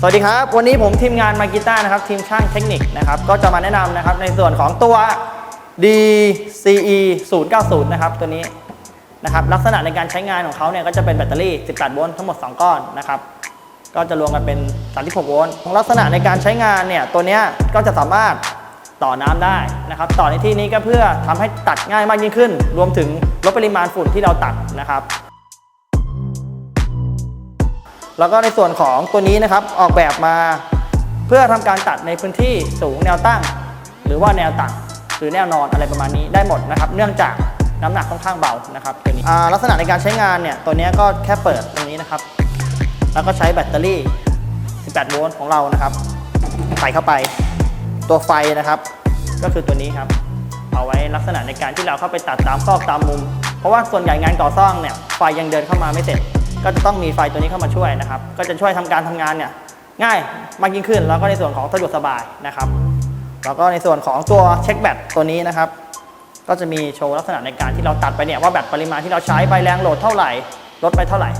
สวัสดีครับ วันนี้ผมทีมงานมากีต้านะครับ ทีมช่างเทคนิคนะครับก็จะมาแนะนำนะครับในส่วนของตัว DCE 090 นะครับตัวนี้นะครับลักษณะในการใช้งานของเขาเนี่ยก็จะเป็นแบตเตอรี่ 18 โวลต์ทั้งหมด 2 ก้อนนะครับก็จะรวมกันเป็น 36 โวลต์ของลักษณะในการใช้งานเนี่ยตัวนี้ก็จะสามารถต่อน้ำได้นะครับ ต่อในที่นี้ก็เพื่อทำให้ตัดง่ายมากยิ่งขึ้น รวมถึงลดปริมาณฝุ่นที่เราตัดนะครับ แล้วก็ในส่วนของตัวนี้นะครับออกแบบมาเพื่อทำการตัดในพื้นที่สูงแนวตั้ง หรือว่าแนวต่ำหรือแนวนอนอะไรประมาณนี้ได้หมดนะครับ เนื่องจากน้ำหนักค่อนข้างเบานะครับตัวนี้ลักษณะในการใช้งานเนี่ยตัวนี้ก็แค่เปิดตรงนี้นะครับ แล้วก็ใช้แบตเตอรี่ 18 โวลต์ของเรานะครับใส่เข้าไปตัวไฟนะครับ ก็คือตัวนี้ครับ เอาไว้ลักษณะในการที่เราเข้าไปตัดตามซอกตามมุม เพราะว่าส่วนใหญ่งานก่อสร้างเนี่ยไฟยังเดินเข้ามาไม่เสร็จ ก็จะต้องมีไฟตัวนี้เข้ามาช่วยนะครับ ก็จะช่วยทำการทำงานเนี่ยง่ายมากยิ่งขึ้น แล้วก็ในส่วนของสะดวกสบายนะครับแล้วก็ในส่วนของตัวเช็คแบตตัวนี้นะครับ ก็จะมีโชว์ลักษณะในการที่เราตัดไปเนี่ยว่าแบตปริมาณที่เราใช้ไปแรงโหลดเท่าไหร่ลดไปเท่าไหร่